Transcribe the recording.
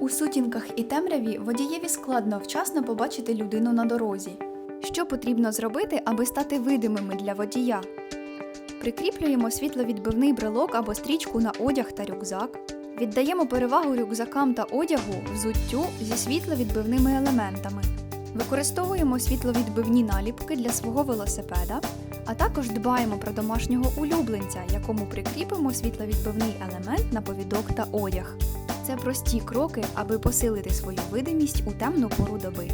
У сутінках і темряві водієві складно вчасно побачити людину на дорозі. Що потрібно зробити, аби стати видимими для водія? Прикріплюємо світловідбивний брелок або стрічку на одяг та рюкзак. Віддаємо перевагу рюкзакам та одягу взуттю зі світловідбивними елементами. Використовуємо світловідбивні наліпки для свого велосипеда, а також дбаємо про домашнього улюбленця, якому прикріпимо світловідбивний елемент на повідок та одяг. Це прості кроки, аби посилити свою видимість у темну пору доби.